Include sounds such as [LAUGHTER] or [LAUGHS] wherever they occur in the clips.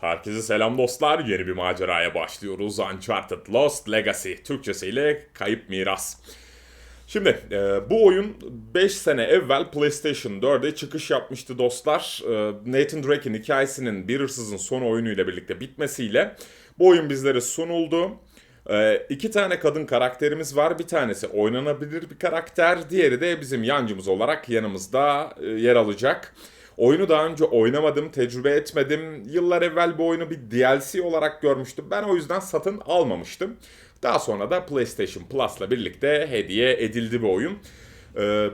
Herkese selam dostlar. Yeni bir maceraya başlıyoruz. Uncharted Lost Legacy. Türkçesiyle Kayıp Miras. Şimdi e, bu oyun 5 sene evvel PlayStation 4'e çıkış yapmıştı dostlar. E, Nathan Drake'in hikayesinin bir hırsızın son oyunuyla birlikte bitmesiyle bu oyun bizlere sunuldu. E, iki tane kadın karakterimiz var. Bir tanesi oynanabilir bir karakter. Diğeri de bizim yancımız olarak yanımızda e, yer alacak. Oyunu daha önce oynamadım, tecrübe etmedim. Yıllar evvel bu oyunu bir DLC olarak görmüştüm. Ben o yüzden satın almamıştım. Daha sonra da PlayStation Plus'la birlikte hediye edildi bu oyun. Ee,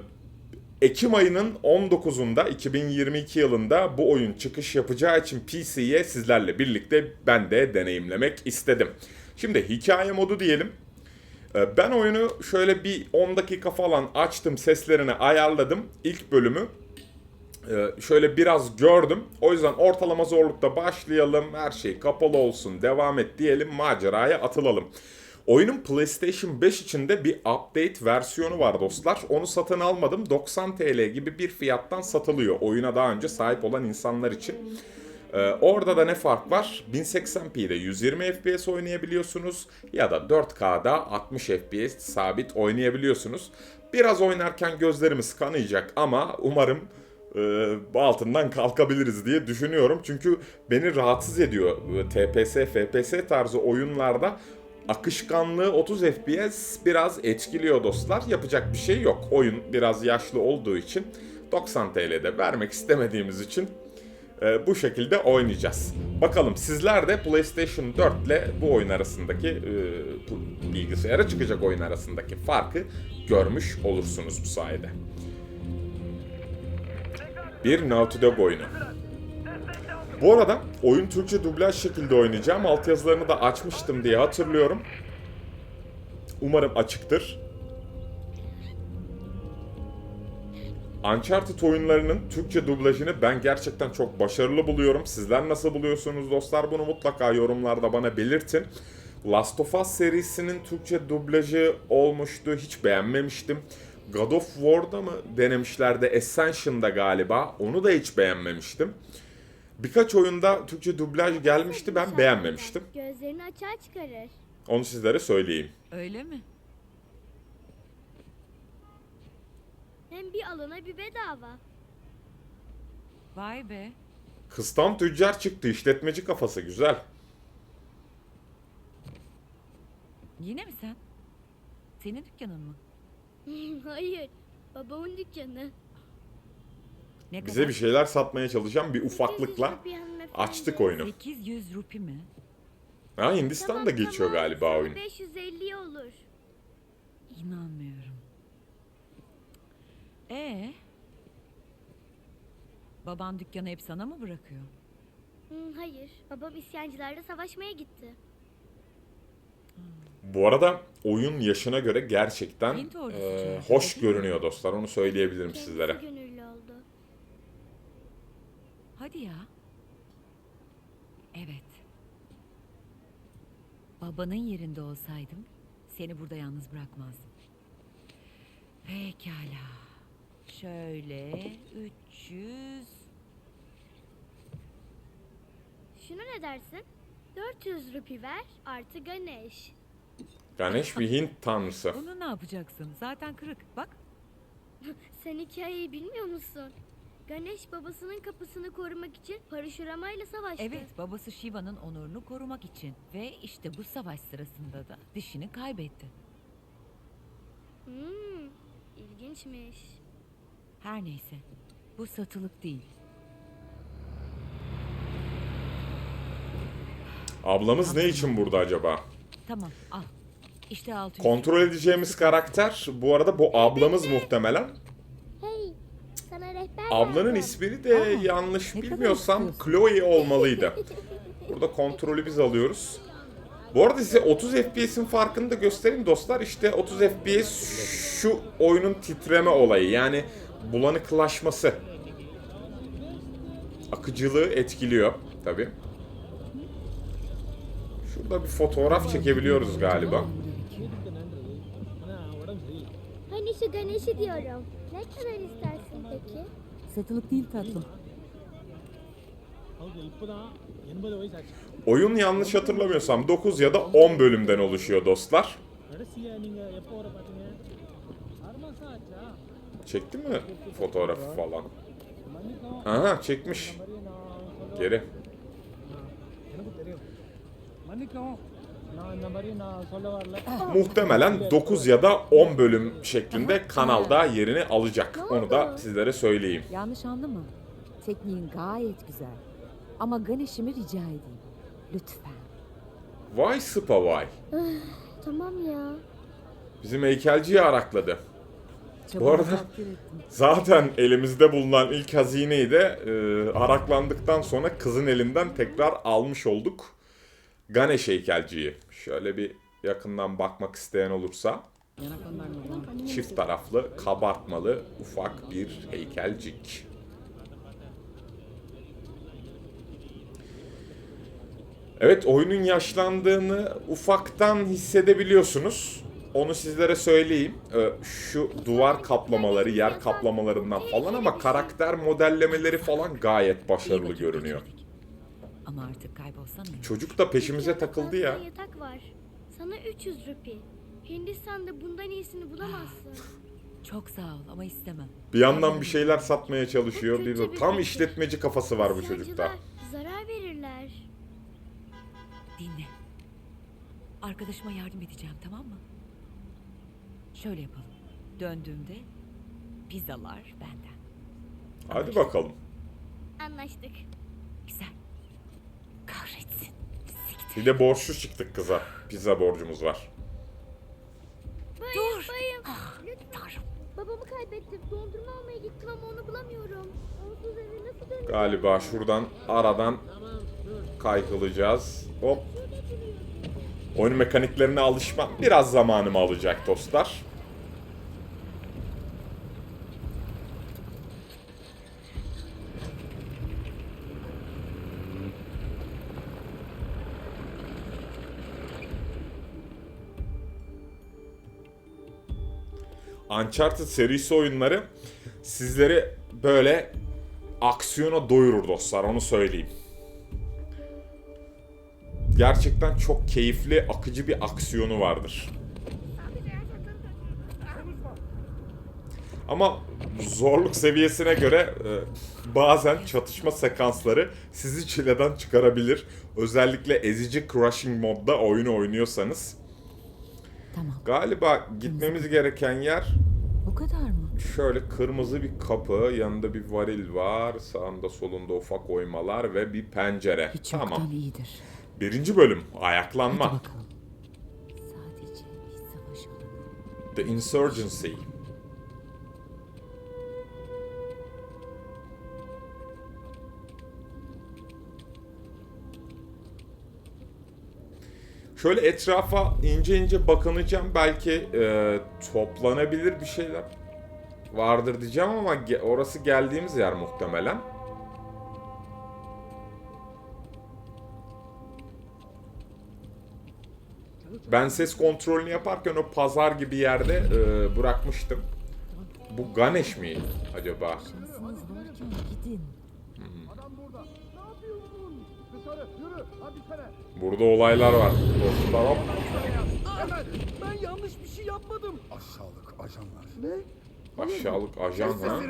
Ekim ayının 19'unda 2022 yılında bu oyun çıkış yapacağı için PC'ye sizlerle birlikte ben de deneyimlemek istedim. Şimdi hikaye modu diyelim. Ee, Ben oyunu şöyle bir 10 dakika falan açtım, seslerini ayarladım. İlk bölümü ee, şöyle biraz gördüm. O yüzden ortalama zorlukta başlayalım. Her şey kapalı olsun. Devam et diyelim. Maceraya atılalım. Oyunun PlayStation 5 içinde bir update versiyonu var dostlar. Onu satın almadım. 90 TL gibi bir fiyattan satılıyor. Oyuna daha önce sahip olan insanlar için. Ee, orada da ne fark var? 1080p'de 120 FPS oynayabiliyorsunuz ya da 4K'da 60 FPS sabit oynayabiliyorsunuz. Biraz oynarken gözlerimiz kanayacak ama umarım e, altından kalkabiliriz diye düşünüyorum. Çünkü beni rahatsız ediyor TPS, FPS tarzı oyunlarda akışkanlığı 30 FPS biraz etkiliyor dostlar. Yapacak bir şey yok. Oyun biraz yaşlı olduğu için 90 TL'de vermek istemediğimiz için e, bu şekilde oynayacağız. Bakalım sizler de PlayStation 4 ile bu oyun arasındaki e, bilgisayara çıkacak oyun arasındaki farkı görmüş olursunuz bu sayede. Bir Naughty oyunu. Bu arada oyun Türkçe dublaj şekilde oynayacağım. Altyazılarını da açmıştım diye hatırlıyorum. Umarım açıktır. Uncharted oyunlarının Türkçe dublajını ben gerçekten çok başarılı buluyorum. Sizler nasıl buluyorsunuz dostlar? Bunu mutlaka yorumlarda bana belirtin. Last of Us serisinin Türkçe dublajı olmuştu. Hiç beğenmemiştim. God of War'da mı denemişlerdi? Ascension'da galiba. Onu da hiç beğenmemiştim. Birkaç oyunda Türkçe dublaj gelmişti ben beğenmemiştim. Gözlerini açığa çıkarır. Onu sizlere söyleyeyim. Öyle mi? Hem bir alana bir bedava. Vay be. Kıstam tüccar çıktı. işletmeci kafası güzel. Yine mi sen? Senin dükkanın mı? [LAUGHS] Hayır, babamın dükkanı. Ne Bize bir şeyler satmaya çalışan bir 800 ufaklıkla açtık oyunu. 800 rupi mi? Ha Hindistan'da Tamam, geçiyor tamam, galiba oyun. 550 olur. İnanmıyorum. Ee? Baban dükkanı hep sana mı bırakıyor? Hayır, babam isyancılarla savaşmaya gitti. Bu arada oyun yaşına göre gerçekten e, hoş görünüyor dostlar. Onu söyleyebilirim Kendisi sizlere. gönüllü oldu. Hadi ya. Evet. Babanın yerinde olsaydım seni burada yalnız bırakmazdım. Pekala. Şöyle 300 Şunu ne dersin? 400 rupi ver artı Ganesh. Ganesh bir Hint tanrısı. Bunu ne yapacaksın? Zaten kırık. Bak. Sen hikayeyi bilmiyor musun? Ganesh babasının kapısını korumak için Parashuramayla savaştı. Evet, babası Shiva'nın onurunu korumak için ve işte bu savaş sırasında da dişini kaybetti. Hmm, ilginçmiş. Her neyse. Bu satılık değil. Ablamız ne için burada acaba? Tamam, al. İşte 600. Kontrol edeceğimiz karakter bu arada bu ablamız muhtemelen. Hey, sana rehber Ablanın lazım. ismini de Aa, yanlış ne kadar bilmiyorsam? Chloe olmalıydı. Burada kontrolü biz alıyoruz. Bu arada size 30 FPS'in farkını da göstereyim dostlar. İşte 30 FPS şu oyunun titreme olayı. Yani bulanıklaşması. Akıcılığı etkiliyor tabi. Şurada bir fotoğraf çekebiliyoruz galiba. şu Ganesh'i diyorum. Ne kadar istersin peki? Satılık değil tatlım. Oyun yanlış hatırlamıyorsam 9 ya da 10 bölümden oluşuyor dostlar. Çekti mi fotoğrafı falan? Aha çekmiş. Geri. Muhtemelen 9 ya da 10 bölüm şeklinde kanalda yerini alacak. Onu da sizlere söyleyeyim. Yanlış anlama. Tekniğin gayet güzel. Ama Ganesh'imi rica edeyim. Lütfen. Vay sıpa vay. Ah, tamam ya. Bizim heykelciyi arakladı. Bu arada [LAUGHS] zaten elimizde bulunan ilk hazineyi de e, araklandıktan sonra kızın elinden tekrar almış olduk. Ganesh heykelciyi. Şöyle bir yakından bakmak isteyen olursa çift taraflı, kabartmalı, ufak bir heykelcik. Evet oyunun yaşlandığını ufaktan hissedebiliyorsunuz. Onu sizlere söyleyeyim. Ee, Şu duvar kaplamaları, yer kaplamalarından falan ama karakter modellemeleri falan gayet başarılı görünüyor. Ama artık kaybolsam iyi. Çocuk da peşimize takıldı ya. Yatakta Yatak var. Sana 300 rupi. Hindistan'da bundan iyisini bulamazsın. [SIGHS] Çok sağ ol ama istemem. Bir yandan bir şeyler satmaya çalışıyor. Bir bir tam işletmeci kafası var bu çocukta. zarar verirler. Dinle. Arkadaşıma yardım edeceğim tamam mı? Şöyle yapalım. Döndüğümde pizzalar benden. Hadi bakalım. Anlaştık. Kahretsin. Siktir. Bir de borçlu çıktık kıza. Pizza borcumuz var. Bayım, bayım. Ah, Lütfen. Tanrım. Babamı kaybettim. Dondurma almaya gittim ama onu bulamıyorum. Onsuz eve nasıl döneceğim? Galiba şuradan aradan kaykılacağız. Hop. Oyun mekaniklerine alışmam biraz zamanımı alacak dostlar. Uncharted serisi oyunları sizleri böyle aksiyona doyurur dostlar onu söyleyeyim. Gerçekten çok keyifli, akıcı bir aksiyonu vardır. Ama zorluk seviyesine göre e, bazen çatışma sekansları sizi çileden çıkarabilir. Özellikle ezici crushing modda oyunu oynuyorsanız. Tamam. Galiba gitmemiz gereken yer Bu kadar mı? Şöyle kırmızı bir kapı, yanında bir varil var, sağında solunda ufak oymalar ve bir pencere. Hiç tamam. yoktan iyidir. Birinci bölüm, Hadi ayaklanma. bakalım. Sadece bir savaş. The Insurgency. Şöyle etrafa ince ince bakınacağım. Belki e, toplanabilir bir şeyler vardır diyeceğim ama ge- orası geldiğimiz yer muhtemelen. Ben ses kontrolünü yaparken o pazar gibi yerde e, bırakmıştım. Bu Ganesh mi acaba? Burada olaylar var. Dostlar hop. Ben yanlış bir şey yapmadım. Aşağılık ajanlar. Aşağılık ajan ha.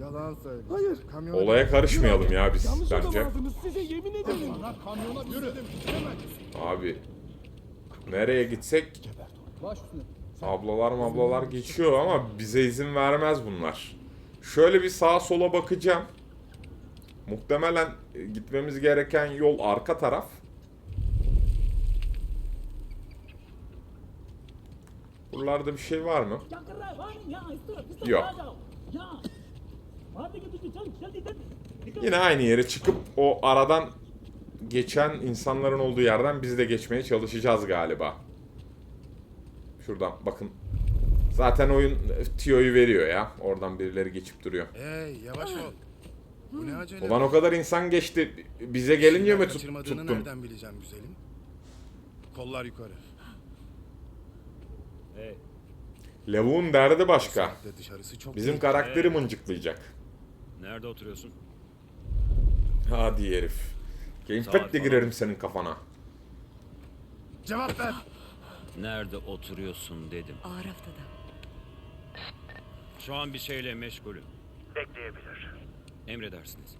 Yalan söyle. Hayır. Kamyon Olaya karışmayalım ya biz Yanlış bence. adam aldınız size yemin ederim. kamyona yürü. Abi nereye gitsek Baş üstüne. ablalar mablalar geçiyor ama bize izin vermez bunlar. Şöyle bir sağa sola bakacağım. Muhtemelen e, gitmemiz gereken yol arka taraf. Buralarda bir şey var mı? Yok. Yine aynı yere çıkıp o aradan geçen insanların olduğu yerden biz de geçmeye çalışacağız galiba. Şuradan bakın. Zaten oyun e, tiyoyu veriyor ya. Oradan birileri geçip duruyor. Hey yavaş ol. Bu ne acele? Ulan o kadar insan geçti. Bize gelince mi tut, kaçırmadığını nereden bileceğim güzelim? Kollar yukarı. Lavuğun derdi başka. Saatte dışarısı çok Bizim iyi. karakteri mıncıklayacak. Nerede oturuyorsun? Hadi herif. Gamepad'le girerim senin kafana. Cevap ver. Nerede oturuyorsun dedim. Ağır haftada. Şu an bir şeyle meşgulüm. Bekleyebilir. Emredersiniz.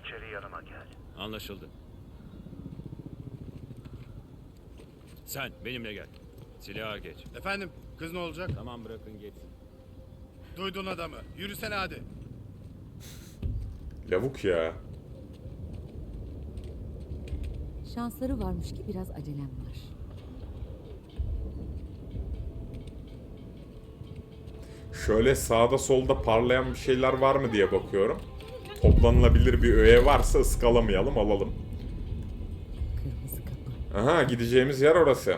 İçeri yanıma gel. Anlaşıldı. Sen benimle gel. Silaha geç. Efendim kız ne olacak? Tamam bırakın geçsin. Duydun adamı. Yürüsene hadi. Lavuk ya. Şansları varmış ki biraz acelem var. Şöyle sağda solda parlayan bir şeyler var mı diye bakıyorum. Toplanılabilir bir öğe varsa ıskalamayalım alalım. Aha gideceğimiz yer orası.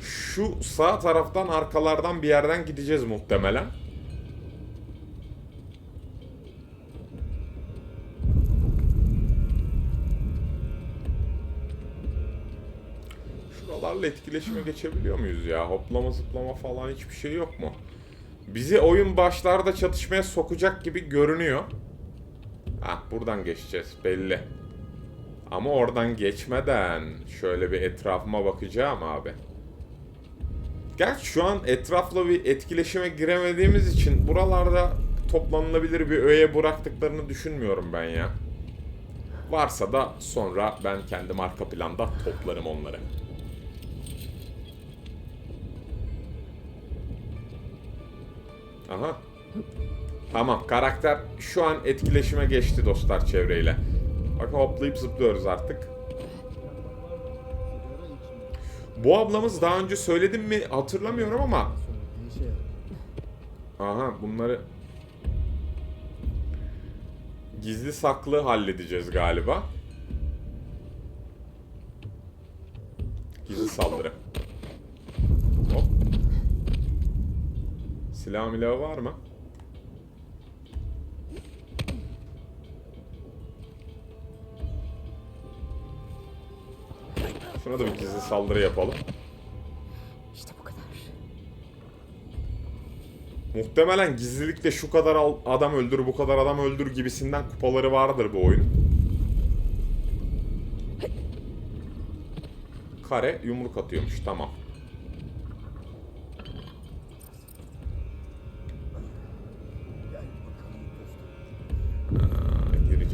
Şu sağ taraftan arkalardan bir yerden gideceğiz muhtemelen. Etkileşime geçebiliyor muyuz ya? Hoplama zıplama falan hiçbir şey yok mu? Bizi oyun başlarda çatışmaya sokacak gibi görünüyor. Ah buradan geçeceğiz belli. Ama oradan geçmeden şöyle bir etrafıma bakacağım abi. Gerçi şu an etrafla bir etkileşime giremediğimiz için buralarda toplanılabilir bir öğe bıraktıklarını düşünmüyorum ben ya. Varsa da sonra ben kendim arka planda toplarım onları. Aha. Tamam karakter şu an etkileşime geçti dostlar çevreyle. Bakın hoplayıp zıplıyoruz artık. Bu ablamız daha önce söyledim mi hatırlamıyorum ama. Aha bunları gizli saklı halledeceğiz galiba. Gizli saldırı. Hop. Silah milahı var mı? Şuna da bir gizli saldırı yapalım. İşte bu kadar. Muhtemelen gizlilikle şu kadar adam öldür, bu kadar adam öldür gibisinden kupaları vardır bu oyun. Kare yumruk atıyormuş, tamam.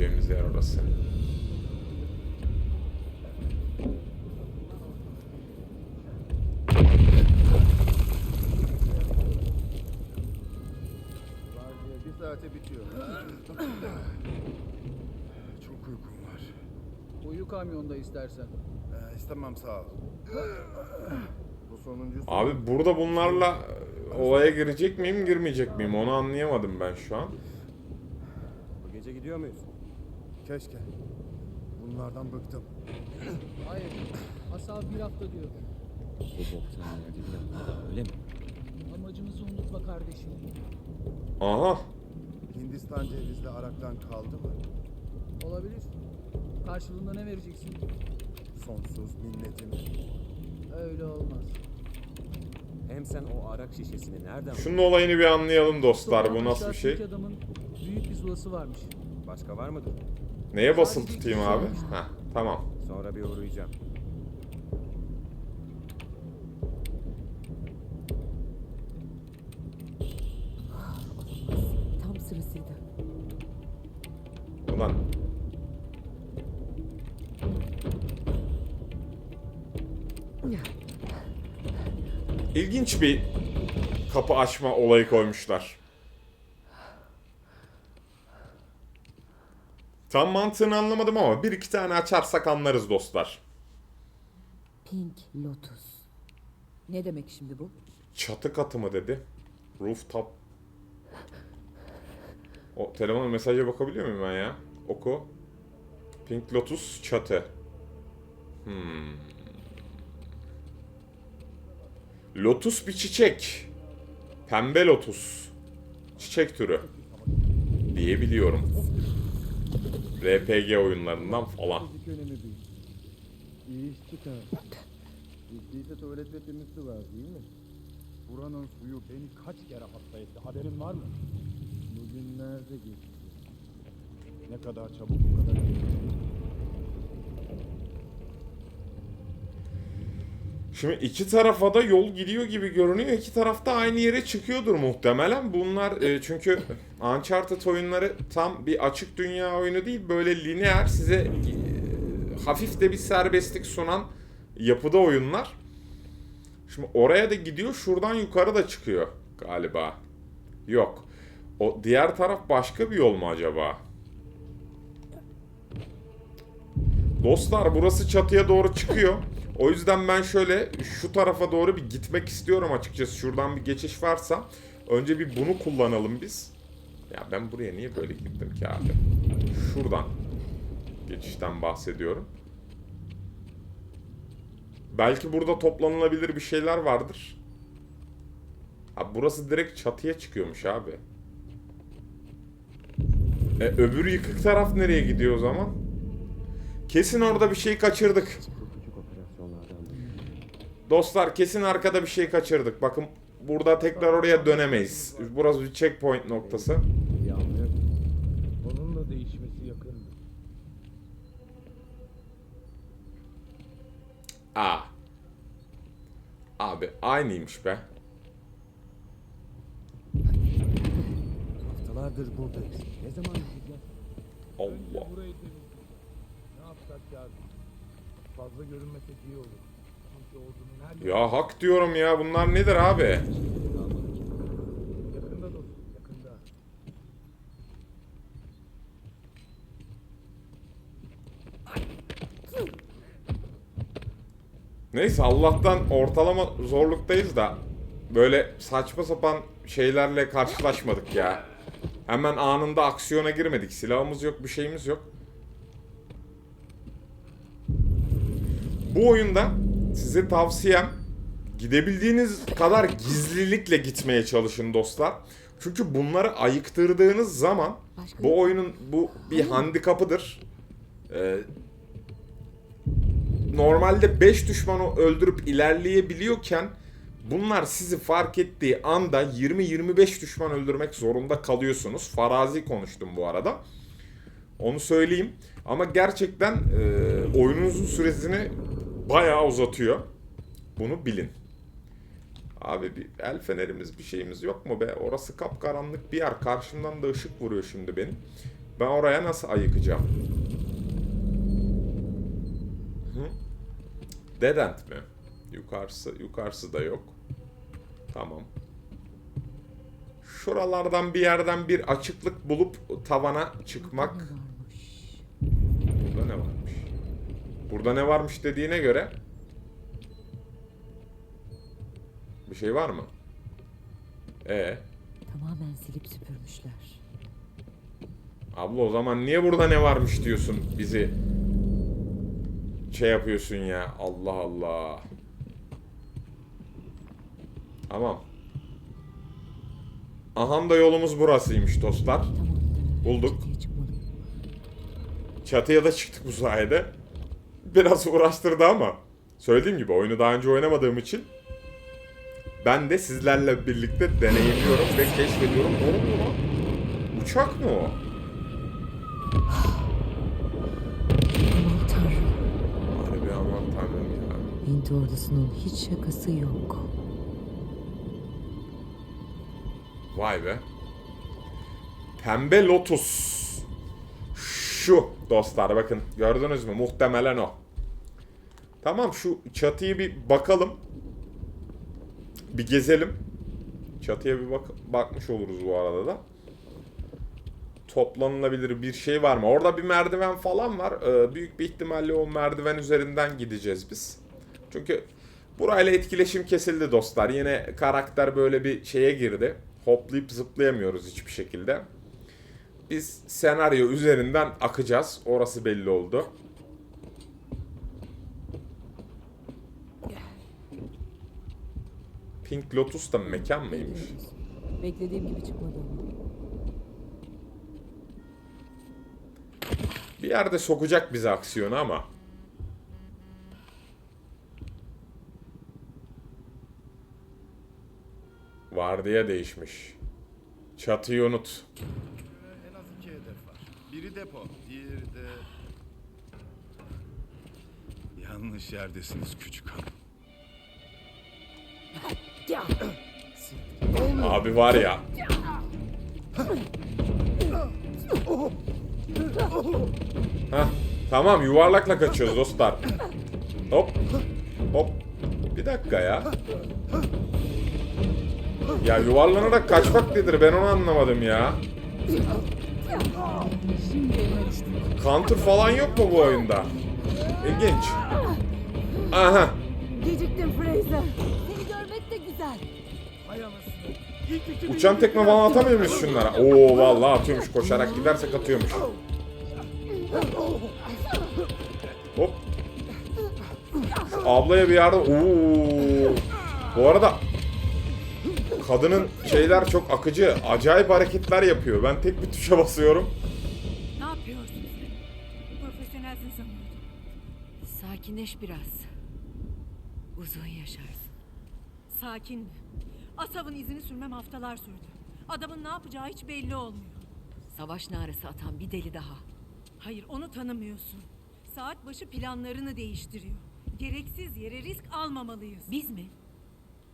Aa, gireceğimiz yer orası. Bir saate bitiyor. Çok uykum var. Uyu kamyonda istersen. Ee, istemem sağ ol. Bu sonuncusu. Abi burada bunlarla e, olaya girecek miyim, girmeyecek miyim onu anlayamadım ben şu an. Bu gece gidiyor muyuz? Keşke. Bunlardan bıktım. Hayır. Asal bir hafta diyor. Bu boktan yerdekiler öyle mi? Amacımızı unutma kardeşim. Aha, Hindistan cevizli araktan kaldı mı? Olabilir. Karşılığında ne vereceksin? Sonsuz minnetim. Öyle olmaz. Hem sen o arak şişesini nereden şunun olayını bir anlayalım dostlar. Bu nasıl bir şey? adamın büyük bir zulası varmış. Başka var mıdır? Neye basılı tutayım abi? Heh, tamam. Sonra bir uğrayacağım. Tam sırasıydı. Ulan. İlginç bir kapı açma olayı koymuşlar. Tam mantığını anlamadım ama bir iki tane açarsak anlarız dostlar. Pink Lotus. Ne demek şimdi bu? Çatı katı mı dedi? Rooftop. O telefona mesaja bakabiliyor muyum ben ya? Oku. Pink Lotus çatı. Hmm. Lotus bir çiçek. Pembe lotus. Çiçek türü. Diyebiliyorum. RPG oyunlarından falan. İyi iş çıkar. Bizdiyse tuvalet ve temiz su var değil mi? Buranın suyu beni kaç kere hasta etti. Haberin var mı? Bugünlerde geçti. Ne kadar çabuk bu kadar geçti. Şimdi iki tarafa da yol gidiyor gibi görünüyor. İki tarafta aynı yere çıkıyordur muhtemelen. Bunlar e, çünkü Uncharted oyunları tam bir açık dünya oyunu değil. Böyle lineer size e, hafif de bir serbestlik sunan yapıda oyunlar. Şimdi oraya da gidiyor. Şuradan yukarı da çıkıyor galiba. Yok. O diğer taraf başka bir yol mu acaba? Dostlar burası çatıya doğru çıkıyor. O yüzden ben şöyle şu tarafa doğru bir gitmek istiyorum açıkçası. Şuradan bir geçiş varsa önce bir bunu kullanalım biz. Ya ben buraya niye böyle gittim ki abi? Şuradan geçişten bahsediyorum. Belki burada toplanılabilir bir şeyler vardır. Ha, burası direkt çatıya çıkıyormuş abi. E, öbür yıkık taraf nereye gidiyor o zaman? Kesin orada bir şey kaçırdık. Dostlar kesin arkada bir şey kaçırdık. Bakın burada tekrar oraya dönemeyiz. Burası bir checkpoint noktası. Değişmesi yakındı. Aa. Abi aynıymış be. Haftalardır buradayız. Ne zaman gideceğiz? Allah. Burayı temizledik. Ne yapsak ya? Fazla görünmesek iyi olur. Çünkü ordunun her Ya hak diyorum ya bunlar nedir abi? Neyse Allah'tan ortalama zorluktayız da böyle saçma sapan şeylerle karşılaşmadık ya. Hemen anında aksiyona girmedik. Silahımız yok, bir şeyimiz yok. Bu oyunda size tavsiyem gidebildiğiniz kadar gizlilikle gitmeye çalışın dostlar. Çünkü bunları ayıktırdığınız zaman bu oyunun bu bir handikapıdır. Ee, normalde 5 düşmanı öldürüp ilerleyebiliyorken bunlar sizi fark ettiği anda 20-25 düşman öldürmek zorunda kalıyorsunuz. Farazi konuştum bu arada. Onu söyleyeyim. Ama gerçekten e, oyununuzun süresini bayağı uzatıyor. Bunu bilin. Abi bir el fenerimiz bir şeyimiz yok mu be? Orası kapkaranlık bir yer. Karşımdan da ışık vuruyor şimdi benim. Ben oraya nasıl ayıkacağım? Dead End mi? Yukarısı, yukarısı da yok. Tamam. Şuralardan bir yerden bir açıklık bulup tavana çıkmak. Burada ne varmış? Burada ne varmış dediğine göre bir şey var mı? E Tamamen silip süpürmüşler. abla o zaman niye burada ne varmış diyorsun bizi şey yapıyorsun ya. Allah Allah. Tamam. Aham da yolumuz burasıymış dostlar. Bulduk. Çatıya da çıktık bu sayede. Biraz uğraştırdı ama söylediğim gibi oyunu daha önce oynamadığım için ben de sizlerle birlikte deneyimliyorum ve keşfediyorum. Ne oluyor lan? Uçak mı o? Hint ordusunun hiç şakası yok. Vay be. Pembe Lotus. Şu dostlar bakın gördünüz mü? Muhtemelen o. Tamam şu çatıyı bir bakalım. Bir gezelim. Çatıya bir bak bakmış oluruz bu arada da. Toplanılabilir bir şey var mı? Orada bir merdiven falan var. Ee, büyük bir ihtimalle o merdiven üzerinden gideceğiz biz. Çünkü burayla etkileşim kesildi dostlar. Yine karakter böyle bir şeye girdi. Hoplayıp zıplayamıyoruz hiçbir şekilde. Biz senaryo üzerinden akacağız. Orası belli oldu. Pink Lotus da mekan mıymış? Beklediğim gibi çıkmadı. Bir yerde sokacak bizi aksiyona ama. Vardiya değişmiş. Çatıyı unut. En az iki hedef var. Biri depo, diğeri de... Yanlış yerdesiniz küçük hanım. Abi var ya. Hah, tamam yuvarlakla kaçıyoruz dostlar. Hop. Hop. Bir dakika ya. Ya yuvarlanarak kaçmak nedir ben onu anlamadım ya. Counter falan yok mu bu oyunda? İlginç. Aha. Geciktim Fraser. Seni görmek de güzel. Uçan tekme falan atamıyor muyuz şunlara? Oo vallahi atıyormuş. Koşarak gidersek atıyormuş. Hop. Şu ablaya bir yardım. Oo. Bu arada kadının şeyler çok akıcı. Acayip hareketler yapıyor. Ben tek bir tuşa basıyorum. Ne yapıyorsun sen? Profesyonelsin sanıyordum. Sakinleş biraz. Uzun yaşarsın. Sakin mi? Asav'ın izini sürmem haftalar sürdü. Adamın ne yapacağı hiç belli olmuyor. Savaş narası atan bir deli daha. Hayır onu tanımıyorsun. Saat başı planlarını değiştiriyor. Gereksiz yere risk almamalıyız. Biz mi?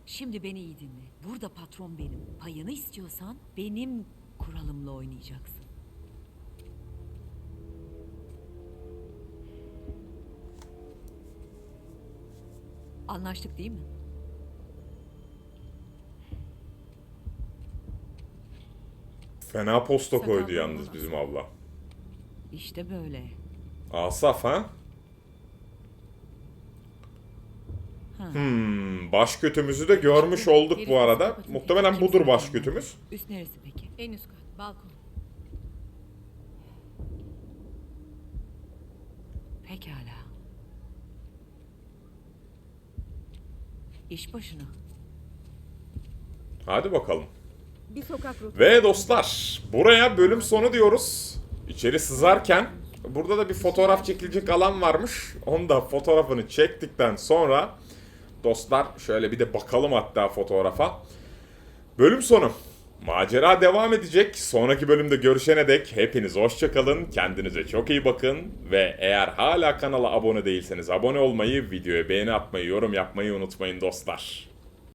Şimdi beni iyi dinle. Burada patron benim. Payını istiyorsan benim kuralımla oynayacaksın. Anlaştık değil mi? Fena posta koydu Sakallı yalnız bizim abla. İşte böyle. Asaf? Ha. Hmm, baş kötümüzü de görmüş olduk bu arada. Muhtemelen budur baş kötümüz. Üst neresi peki? En üst kat, balkon. Pekala. İş başına. Hadi bakalım. Bir sokak rotası. Ve dostlar buraya bölüm sonu diyoruz. İçeri sızarken burada da bir fotoğraf çekilecek alan varmış. Onu da fotoğrafını çektikten sonra dostlar şöyle bir de bakalım hatta fotoğrafa. Bölüm sonu. Macera devam edecek. Sonraki bölümde görüşene dek hepiniz hoşçakalın. Kendinize çok iyi bakın. Ve eğer hala kanala abone değilseniz abone olmayı, videoya beğeni atmayı, yorum yapmayı unutmayın dostlar.